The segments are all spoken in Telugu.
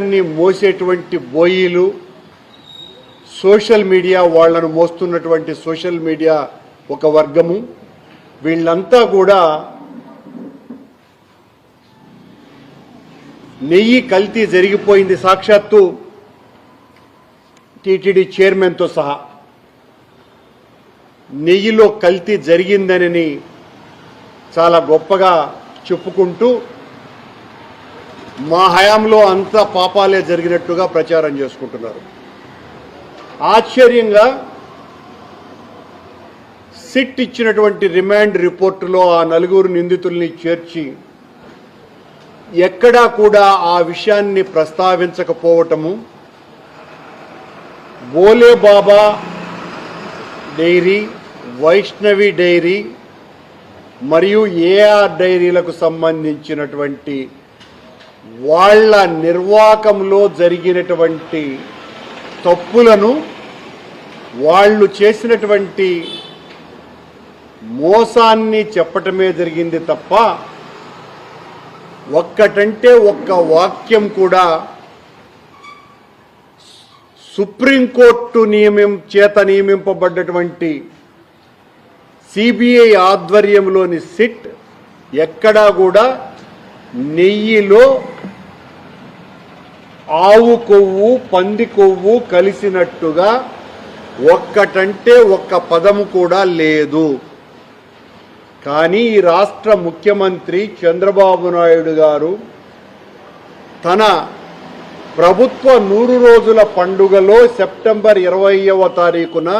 మోసేటువంటి బోయిలు సోషల్ మీడియా వాళ్ళను మోస్తున్నటువంటి సోషల్ మీడియా ఒక వర్గము. వీళ్ళంతా కూడా నెయ్యి కల్తీ జరిగిపోయింది సాక్షాత్తు టీటీడీ చైర్మన్తో సహా. నెయ్యిలో కల్తీ జరిగిందని చాలా గొప్పగా చెప్పుకుంటూ మా హయాంలో అంతా పాపాలే జరిగినట్టుగా ప్రచారం చేసుకుంటున్నారు. ఆశ్చర్యంగా సిట్ ఇచ్చినటువంటి రిమాండ్ రిపోర్టులో ఆ నలుగురు నిందితుల్ని చేర్చి ఎక్కడా కూడా ఆ విషయాన్ని ప్రస్తావించకపోవటము బోలే బాబా డైరీ వైష్ణవి డైరీ మరియు ఏఆర్ డైరీలకు సంబంధించినటువంటి వాళ్ళ నిర్వాకంలో జరిగినటువంటి తప్పులను వాళ్ళు చేసినటువంటి మోసాన్ని చెప్పటమే జరిగింది తప్ప ఒక్కటంటే ఒక్క వాక్యం కూడా సుప్రీంకోర్టు నియమం చేత నియమింపబడ్డటువంటి సిబిఐ ఆధ్వర్యంలోని సిట్ ఎక్కడా కూడా నెయ్యిలో ఆవు కొవ్వు పంది కొవ్వు కలిసినట్టుగా ఒక్కటంటే ఒక్క పదము కూడా లేదు. కానీ ఈ రాష్ట్ర ముఖ్యమంత్రి చంద్రబాబు నాయుడు గారు తన ప్రభుత్వ నూరు రోజుల పండుగలో సెప్టెంబర్ ఇరవైవ తారీఖున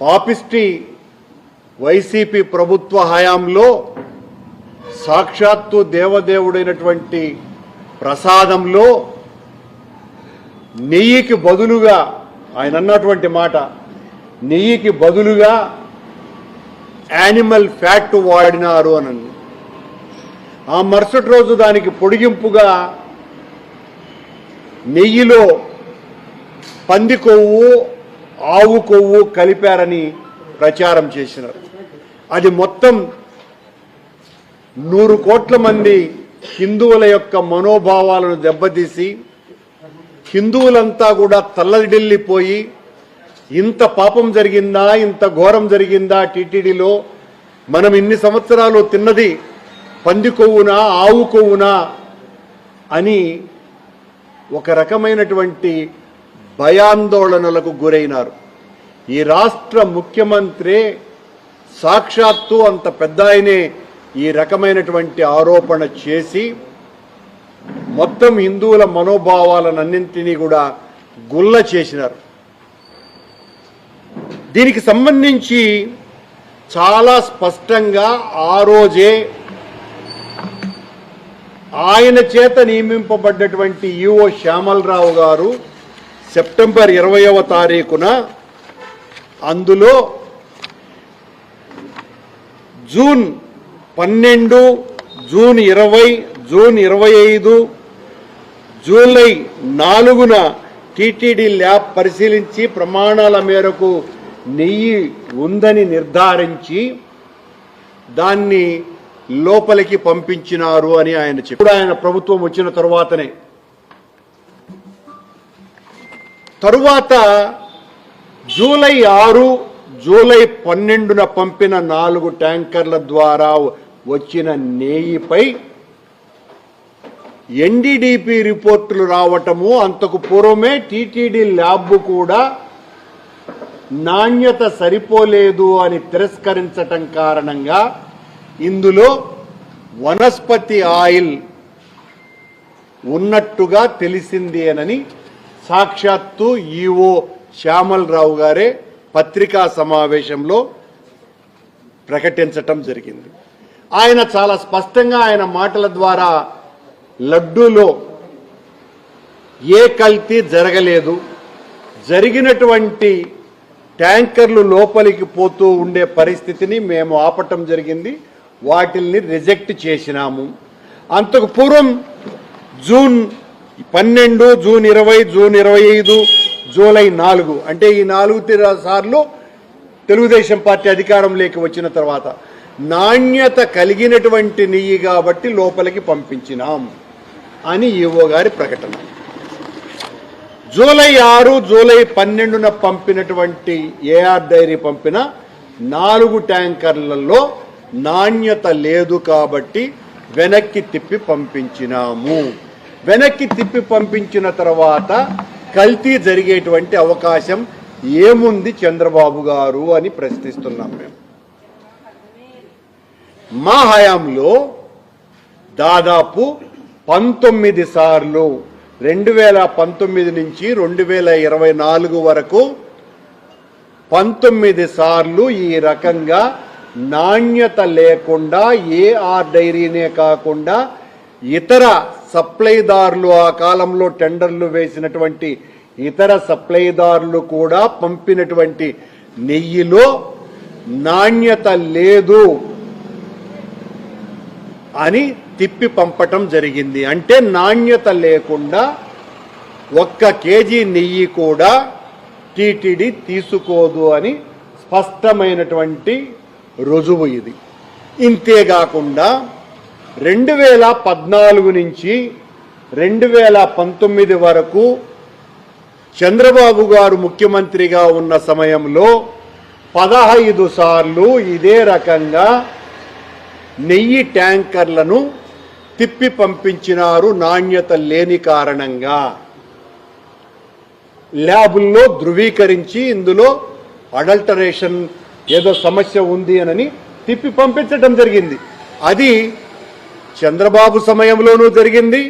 పాపిస్టి వైసీపీ ప్రభుత్వ హయాంలో సాక్షాత్తు దేవదేవుడైనటువంటి ప్రసాదంలో నెయ్యికి బదులుగా ఆయన అన్నటువంటి మాట నెయ్యికి బదులుగా యానిమల్ ఫ్యాట్ వాడినారు అని ఆ మరుసటి రోజు దానికి పొడిగింపుగా నెయ్యిలో పంది కొవ్వు ఆవు కొవ్వు కలిపారని ప్రచారం చేసినారు. అది మొత్తం నూరు కోట్ల మంది హిందువుల యొక్క మనోభావాలను దెబ్బతీసి హిందువులంతా కూడా తల్లడిల్లిపోయి ఇంత పాపం జరిగిందా ఇంత ఘోరం జరిగిందా టీటీడీలో? మనం ఇన్ని సంవత్సరాలు తిన్నది పంది కొవ్వునా ఆవు కొవ్వునా అని ఒక రకమైనటువంటి భయాందోళనలకు గురైనారు. ఈ రాష్ట్ర ముఖ్యమంత్రి సాక్షాత్తు అంత పెద్ద ఆయనే ఈ రకమైనటువంటి ఆరోపణ చేసి మొత్తం హిందువుల మనోభావాలన్నింటినీ కూడా గుల్ల చేసినారు. దీనికి సంబంధించి చాలా స్పష్టంగా ఆ రోజే ఆయన చేత నియమింపబడ్డటువంటి ఈఓ శ్యామలరావు గారు సెప్టెంబర్ ఇరవయవ తారీఖున అందులో జూన్ పన్నెండు జూన్ ఇరవై జూన్ ఇరవై ఐదు జూలై నాలుగున టీటీడీ ల్యాబ్ పరిశీలించి ప్రమాణాల మేరకు నెయ్యి ఉందని నిర్ధారించి దాన్ని లోపలికి పంపించినారు అని ఆయన చెప్పాడు ఆయన ప్రభుత్వం వచ్చిన తరువాతనే. తరువాత జూలై ఆరు జూలై పన్నెండున పంపిన నాలుగు ట్యాంకర్ల ద్వారా వచ్చిన నేయిపై ఎన్డీడీపీ రిపోర్టులు రావటము అంతకు పూర్వమే టీటీడీ ల్యాబ్ కూడా నాణ్యత సరిపోలేదు అని తిరస్కరించటం కారణంగా ఇందులో వనస్పతి ఆయిల్ ఉన్నట్టుగా తెలిసింది అనని సాక్షాత్తు ఈఓ శ్యామలరావు గారే పత్రికా సమావేశంలో ప్రకటించటం జరిగింది. ఆయన చాలా స్పష్టంగా ఆయన మాటల ద్వారా లడ్డూలో ఏ కల్తీ జరగలేదు. జరిగినటువంటి ట్యాంకర్లు లోపలికి పోతూ ఉండే పరిస్థితిని మేము ఆపటం జరిగింది. వాటిల్ని రిజెక్ట్ చేసినాము. అంతకు పూర్వం జూన్ పన్నెండు జూన్ ఇరవై జూన్ ఇరవై ఐదు జూలై నాలుగు అంటే ఈ నాలుగు సార్లు తెలుగుదేశం పార్టీ అధికారంలోకి వచ్చిన తర్వాత నాణ్యత కలిగినటువంటి నెయ్యి కాబట్టి లోపలికి పంపించినాం అని ఈవో గారి ప్రకటన. జూలై ఆరు జూలై పన్నెండున పంపినటువంటి ఏఆర్ డైరీ పంపిన నాలుగు ట్యాంకర్లలో నాణ్యత లేదు కాబట్టి వెనక్కి తిప్పి పంపించినాము. వెనక్కి తిప్పి పంపించిన తర్వాత కల్తీ జరిగేటువంటి అవకాశం ఏముంది చంద్రబాబు గారు అని ప్రశ్నిస్తున్నాం మేము. మా హయాంలో దాదాపు పంతొమ్మిది సార్లు రెండు వేల పంతొమ్మిది నుంచి రెండు వేల ఇరవై నాలుగు వరకు పంతొమ్మిది సార్లు ఈ రకంగా నాణ్యత లేకుండా ఏఆర్ డైరీనే కాకుండా ఇతర సప్లైదారులు ఆ కాలంలో టెండర్లు వేసినటువంటి ఇతర సప్లైదారులు కూడా పంపినటువంటి నెయ్యిలో నాణ్యత లేదు. అని తిప్పి పంపటం జరిగింది. అంటే నాణ్యత లేకుండా ఒక్క కేజీ నెయ్యి కూడా టీటీడీ తీసుకోదు అని స్పష్టమైనటువంటి రుజువు ఇది. ఇంతేకాకుండా రెండు వేల పద్నాలుగు నుంచి రెండు వేల పంతొమ్మిది వరకు చంద్రబాబు గారు ముఖ్యమంత్రిగా ఉన్న సమయంలో పదహైదు సార్లు ఇదే రకంగా నెయ్యి ట్యాంకర్లను తిప్పి పంపించినారు నాణ్యత లేని కారణంగా. ల్యాబుల్లో ధృవీకరించి ఇందులో అడల్టరేషన్ ఏదో సమస్య ఉంది అనని తిప్పి పంపించడం జరిగింది. అది చంద్రబాబు సమయంలోనూ జరిగింది.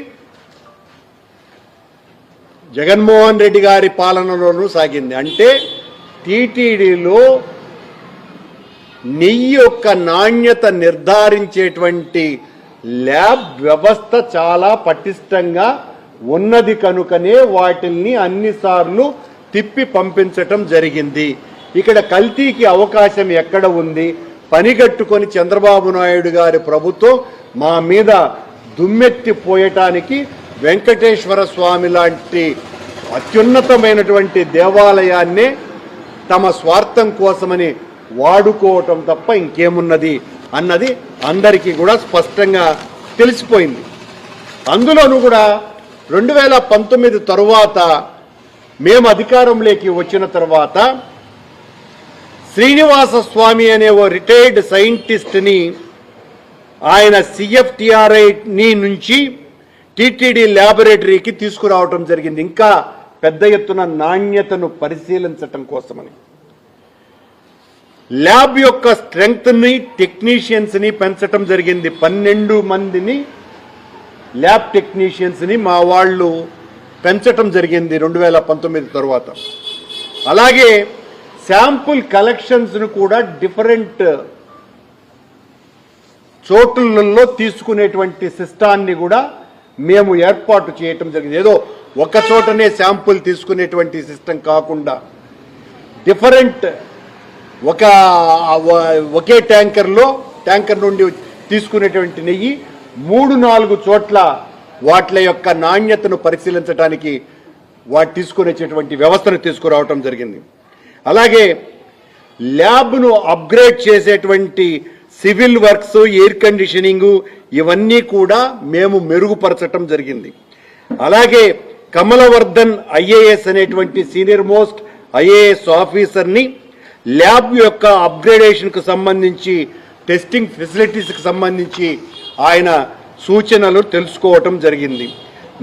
జగన్మోహన్ రెడ్డి గారి పాలనలోనూ సాగింది. అంటే టీటీడీలో నెయ్యి యొక్క నాణ్యత నిర్ధారించేటువంటి ల్యాబ్ వ్యవస్థ చాలా పటిష్టంగా ఉన్నది కనుకనే వాటిల్ని అన్నిసార్లు తిప్పి పంపించటం జరిగింది. ఇక్కడ కల్తీకి అవకాశం ఎక్కడ ఉంది? పనిగట్టుకొని చంద్రబాబు నాయుడు గారి ప్రభుత్వం మా మీద దుమ్మెత్తి పోయటానికి వెంకటేశ్వర స్వామి లాంటి అత్యున్నతమైనటువంటి దేవాలయాన్నే తమ స్వార్థం కోసమని వాడుకోవటం తప్ప ఇంకేమున్నది అన్నది అందరికీ కూడా స్పష్టంగా తెలిసిపోయింది. అందులోనూ కూడా రెండు వేల పంతొమ్మిది తరువాత మేము అధికారంలోకి వచ్చిన తర్వాత శ్రీనివాస స్వామి అనే ఓ రిటైర్డ్ సైంటిస్ట్ని ఆయన సిఎఫ్టిఆర్ఐని నుంచి టీటీడీ ల్యాబొరేటరీకి తీసుకురావటం జరిగింది. ఇంకా పెద్ద ఎత్తున నాణ్యతను పరిశీలించటం కోసమని. ల్యాబ్ యొక్క స్ట్రెంగ్త్ని టెక్నీషియన్స్ని పెంచటం జరిగింది. పన్నెండు మందిని ల్యాబ్ టెక్నీషియన్స్ని మా వాళ్ళు పెంచటం జరిగింది రెండు వేల పంతొమ్మిది తర్వాత. అలాగే శాంపుల్ కలెక్షన్స్ను కూడా డిఫరెంట్ చోటులలో తీసుకునేటువంటి సిస్టాన్ని కూడా మేము ఏర్పాటు చేయటం జరిగింది. ఏదో ఒక చోటనే శాంపుల్ తీసుకునేటువంటి సిస్టమ్ కాకుండా డిఫరెంట్ ఒక ఒకే ట్యాంకర్లో ట్యాంకర్ నుండి తీసుకునేటువంటి నెయ్యి మూడు నాలుగు చోట్ల వాట్ల యొక్క నాణ్యతను పరిశీలించడానికి వాటి తీసుకునేటువంటి వ్యవస్థను తీసుకురావటం జరిగింది. అలాగే ల్యాబ్ను అప్గ్రేడ్ చేసేటువంటి సివిల్ వర్క్స్ ఎయిర్ కండిషనింగు ఇవన్నీ కూడా మేము మెరుగుపరచటం జరిగింది. అలాగే కమలవర్ధన్ ఐఏఎస్ అనేటువంటి సీనియర్ మోస్ట్ ఐఏఎస్ ఆఫీసర్ని ల్యాబ్ యొక్క అప్గ్రేడేషన్కు సంబంధించి టెస్టింగ్ ఫెసిలిటీస్కి సంబంధించి ఆయన సూచనలు తెలుసుకోవటం జరిగింది.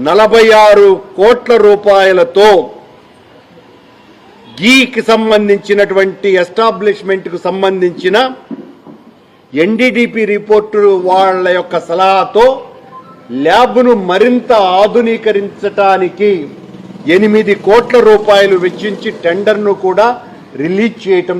నలభై ఆరు కోట్ల రూపాయలతో గీకి సంబంధించినటువంటి ఎస్టాబ్లిష్మెంట్కు సంబంధించిన ఎన్డీడీపీ రిపోర్టు వాళ్ళ యొక్క సలహాతో ల్యాబ్ను మరింత ఆధునీకరించటానికి ఎనిమిది కోట్ల రూపాయలు వెచ్చించి టెండర్ను కూడా రిలీజ్ చేయటం